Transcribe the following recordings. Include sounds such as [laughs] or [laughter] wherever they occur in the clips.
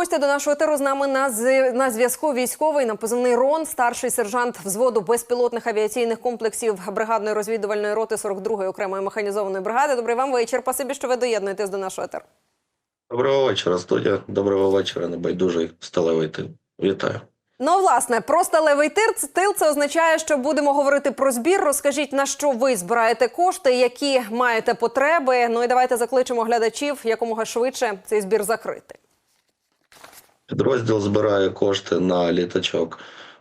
гостя до нашого етеру з нами на, з- на зв'язку військовий на позивний Рон, старший сержант взводу безпілотних авіаційних комплексів бригадної розвідувальної роти 42-ї окремої механізованої бригади. Добрий вам вечір. Спасибі, що ви доєднуєтесь до нашого етеру. Доброго вечора, студія. Доброго вечора, небайдужий сталевий тил. Вітаю. Ну, власне, про сталевий тир тил це означає, що будемо говорити про збір. Розкажіть, на що ви збираєте кошти, які маєте потреби. Ну і давайте закличемо глядачів якомога швидше цей збір закрити. Підрозділ збирає кошти на літачок.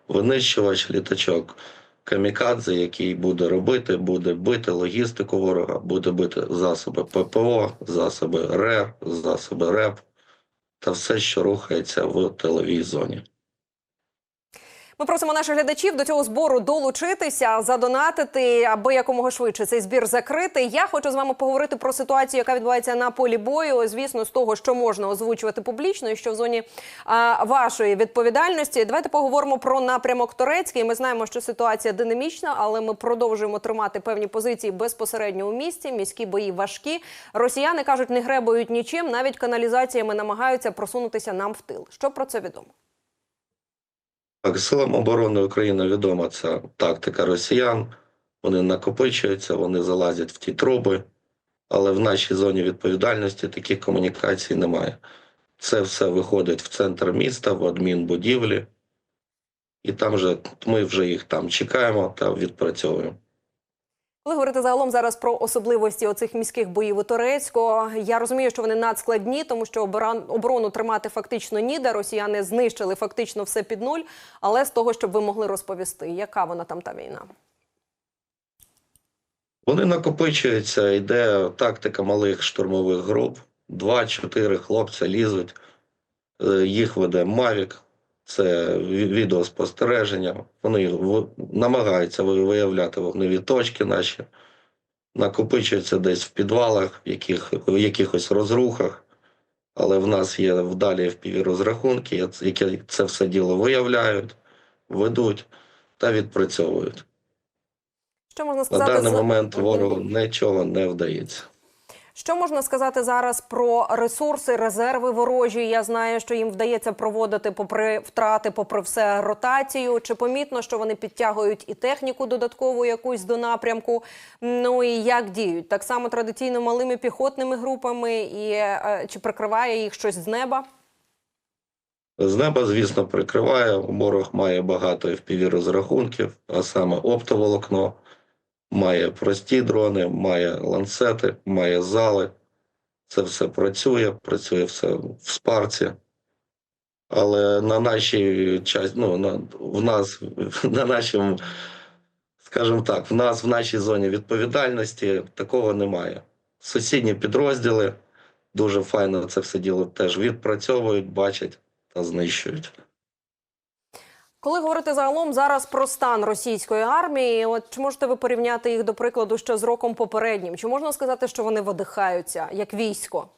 Винищувач, літачок камікадзе, який буде робити, буде бити логістику ворога, буде бити засоби ППО, засоби РЕР, засоби РЕП та все, що рухається в тиловій зоні. Ми просимо наших глядачів до цього збору долучитися, задонатити, аби якомога швидше цей збір закрити. Я хочу з вами поговорити про ситуацію, яка відбувається на полі бою. Звісно, з того, що можна озвучувати публічно, і що в зоні а, вашої відповідальності. Давайте поговоримо про напрямок Турецький. Ми знаємо, що ситуація динамічна, але ми продовжуємо тримати певні позиції безпосередньо у місті. Міські бої важкі. Росіяни кажуть, не гребують нічим, навіть каналізаціями намагаються просунутися нам в тил. Що про це відомо? Так, силам оборони України відома ця тактика росіян. Вони накопичуються, вони залазять в ті труби, але в нашій зоні відповідальності таких комунікацій немає. Це все виходить в центр міста, в адмінбудівлі, і там же ми вже їх там чекаємо та відпрацьовуємо. Коли говорити загалом зараз про особливості оцих міських боїв у Турецьку, я розумію, що вони надскладні, тому що оборону тримати фактично ніде. Росіяни знищили фактично все під нуль. Але з того, щоб ви могли розповісти, яка вона там та війна? Вони накопичуються, йде тактика малих штурмових груп. Два-чотири хлопця лізуть, е, їх веде Мавік, це відеоспостереження. Вони намагаються виявляти вогневі точки наші, накопичуються десь в підвалах, в, яких, в якихось розрухах. Але в нас є вдалі впіві розрахунки, які це все діло виявляють, ведуть та відпрацьовують. Що можна На даний момент ворогу нічого не вдається. Що можна сказати зараз про ресурси, резерви ворожі? Я знаю, що їм вдається проводити, попри втрати, попри все ротацію. Чи помітно, що вони підтягують і техніку додаткову якусь до напрямку? Ну і як діють? Так само традиційно малими піхотними групами, і е, чи прикриває їх щось з неба? З неба, звісно, прикриває. Ворог має багато fpv розрахунків, а саме оптоволокно, має прості дрони, має ланцети, має зали. Це все працює, працює все в спарці. Але на нашій ну, на, в нас, [laughs] на нашому, скажімо так, в нас в нашій зоні відповідальності такого немає. Сусідні підрозділи дуже файно це все діло теж відпрацьовують, бачать та знищують. Коли говорити загалом зараз про стан російської армії, от чи можете ви порівняти їх до прикладу ще з роком попереднім? Чи можна сказати, що вони видихаються як військо?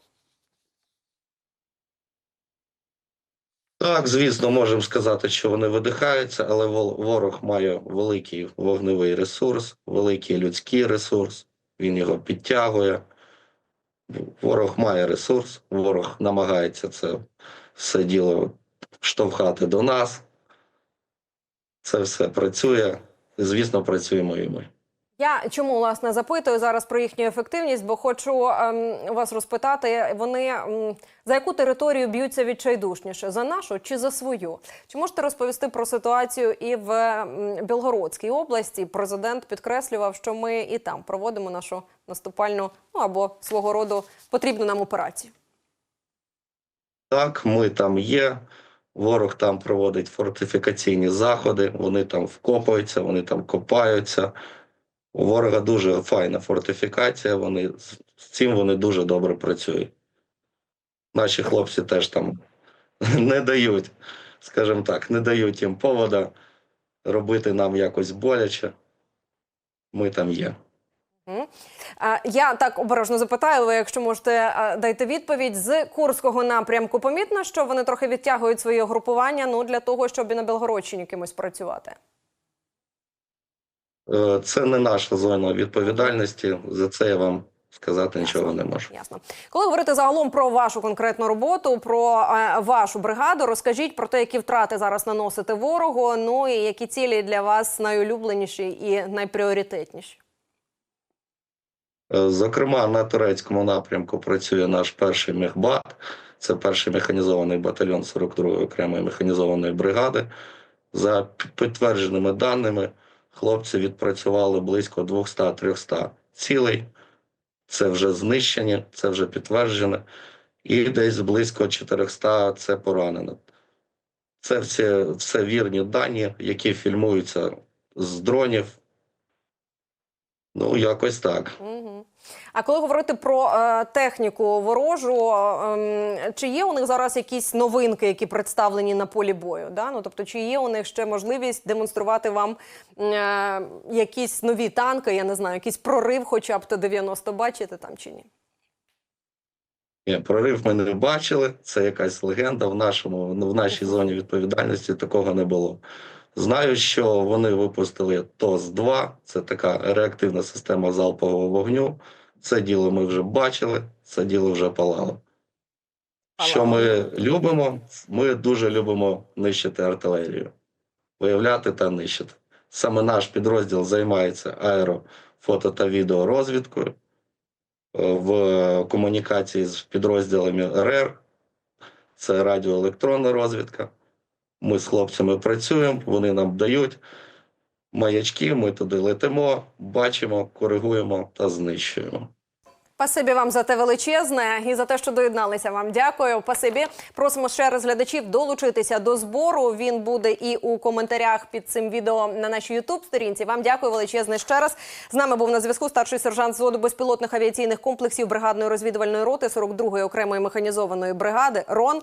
Так, звісно, можемо сказати, що вони видихаються, але ворог має великий вогневий ресурс, великий людський ресурс, він його підтягує. Ворог має ресурс, ворог намагається це все діло штовхати до нас. Це все працює. Звісно, працюємо і ми. Я чому власне запитую зараз про їхню ефективність, бо хочу ем, вас розпитати, вони ем, за яку територію б'ються відчайдушніше за нашу чи за свою? Чи можете розповісти про ситуацію і в ем, Білгородській області? Президент підкреслював, що ми і там проводимо нашу наступальну ну або свого роду потрібну нам операцію. Так, ми там є. Ворог там проводить фортифікаційні заходи, вони там вкопуються, вони там копаються. У ворога дуже файна фортифікація, вони, з цим вони дуже добре працюють. Наші хлопці теж там [laughs] не дають, скажімо так, не дають їм повода робити нам якось боляче. Ми там є. Я так обережно запитаю, ви, якщо можете дайте відповідь з Курського напрямку. Помітно, що вони трохи відтягують свої групування ну для того, щоб і на Білгородщині кимось працювати. Е, Це не наша зона відповідальності. За це я вам сказати нічого не можу. Ясно. Коли говорити загалом про вашу конкретну роботу, про е, вашу бригаду, розкажіть про те, які втрати зараз наносите ворогу. Ну і які цілі для вас найулюбленіші і найпріоритетніші. Е, Зокрема, на турецькому напрямку працює наш перший мехбат. Це перший механізований батальйон 42-ї окремої механізованої бригади. За підтвердженими даними, хлопці відпрацювали близько 200-300 цілей. Це вже знищені, це вже підтверджено. І десь близько 400 це поранено. Це все, все вірні дані, які фільмуються з дронів. Ну, якось так. Угу. А коли говорити про е, техніку ворожу, ем, чи є у них зараз якісь новинки, які представлені на полі бою? Да? Ну, тобто, чи є у них ще можливість демонструвати вам е, якісь нові танки, я не знаю, якийсь прорив, хоча б Т-90 бачите там чи ні? Ні, прорив ми не бачили. Це якась легенда. В нашому в нашій зоні відповідальності такого не було. Знаю, що вони випустили ТОС-2, це така реактивна система залпового вогню. Це діло ми вже бачили, це діло вже палало. Що ми любимо? Ми дуже любимо нищити артилерію, виявляти та нищити. Саме наш підрозділ займається аеро, фото та відеорозвідкою е, в комунікації з підрозділами РЕР. Це радіоелектронна розвідка. Ми з хлопцями працюємо, вони нам дають маячки, ми туди летимо, бачимо, коригуємо та знищуємо. Спасибі вам за те величезне і за те, що доєдналися. Вам дякую. Спасибі. Просимо ще раз глядачів долучитися до збору. Він буде і у коментарях під цим відео на нашій Ютуб сторінці. Вам дякую величезне ще раз. З нами був на зв'язку старший сержант взводу безпілотних авіаційних комплексів бригадної розвідувальної роти 42-ї окремої механізованої бригади РОН